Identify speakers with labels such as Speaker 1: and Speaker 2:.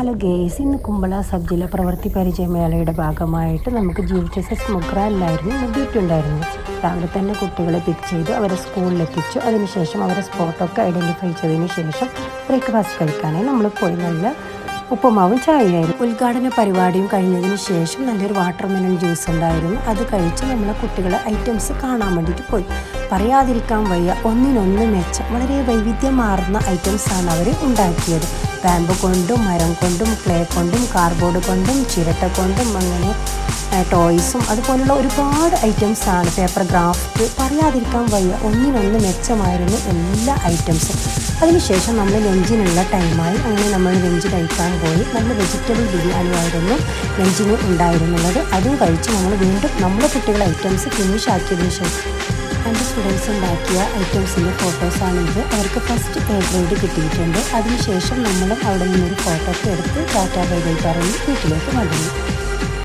Speaker 1: Hello guys ഇന്ന് Kumbla sub ജില്ലാ പ്രവൃത്തി പരിചയമേളയുടെ ഭാഗമായിട്ട് നമുക്ക് ജി എച്ച് എസ് മുഗ്രാനിലായിരുന്നു ഡ്യൂട്ടി ഉണ്ടായിരുന്നു. രാവിലെ തന്നെ കുട്ടികളെ പിക്ക് ചെയ്തു അവരെ സ്കൂളിലെത്തിച്ചു അതിനുശേഷം അവരെ സ്പോട്ടൊക്കെ ഐഡന്റിഫൈ ചെയ്തതിന് ശേഷം ബ്രേക്ക്ഫാസ്റ്റ് കഴിക്കാനായി നമ്മൾ പോയി നല്ല ഉപ്പുമാവും ചായയായിരുന്നു. ഉദ്ഘാടന പരിപാടിയും കഴിഞ്ഞതിന് ശേഷം നല്ലൊരു വാട്ടർ മെലൺ ജ്യൂസ് ഉണ്ടായിരുന്നു. അത് കഴിച്ച് നമ്മളെ കുട്ടികളെ ഐറ്റംസ് കാണാൻ വേണ്ടിയിട്ട് പോയി. പറയാതിരിക്കാൻ വയ്യ. ഒന്നിനൊന്ന് മെച്ചം. വളരെ വൈവിധ്യമാർന്ന ഐറ്റംസാണ് അവർ ഉണ്ടാക്കിയത്. ബാമ്പ് കൊണ്ടും മരം കൊണ്ടും ക്ലേ കൊണ്ടും കാർഡ്ബോർഡ് കൊണ്ടും ചിരട്ട കൊണ്ടും അങ്ങനെ ടോയ്സും അതുപോലുള്ള ഒരുപാട് ഐറ്റംസാണ്. Paper craft. പറയാതിരിക്കാൻ വയ്യ. ഒന്നിനൊന്ന് മെച്ചമായിരുന്നു എല്ലാ ഐറ്റംസും. അതിനുശേഷം നമ്മൾ ലഞ്ചിനുള്ള ടൈമായി അങ്ങനെ നമ്മൾ ലഞ്ച് കഴിക്കാൻ പോയി. നല്ല വെജിറ്റബിൾ ബിരിയാണി ആയിരുന്നു ലഞ്ചിന് ഉണ്ടായിരുന്നുള്ളത് അതും കഴിച്ച് നമ്മൾ വീണ്ടും നമ്മുടെ കുട്ടികളെ ഐറ്റംസ് ഫിനിഷ് ആക്കിയതിന് ശേഷം എന്റെ സ്റ്റുഡൻസ് ഉണ്ടാക്കിയ ഐറ്റംസിന്റെ ഫോട്ടോസാണിത് അവർക്ക് ഫസ്റ്റ് എ ഗ്രേഡ് കിട്ടിയിട്ടുണ്ട്. അതിനുശേഷം നമ്മളും അവിടെ നിന്നൊരു ഫോട്ടോ ഒക്കെ എടുത്ത് ടാറ്റാ ബൈ ബൈ പറഞ്ഞ് വീട്ടിലേക്ക് വന്നു.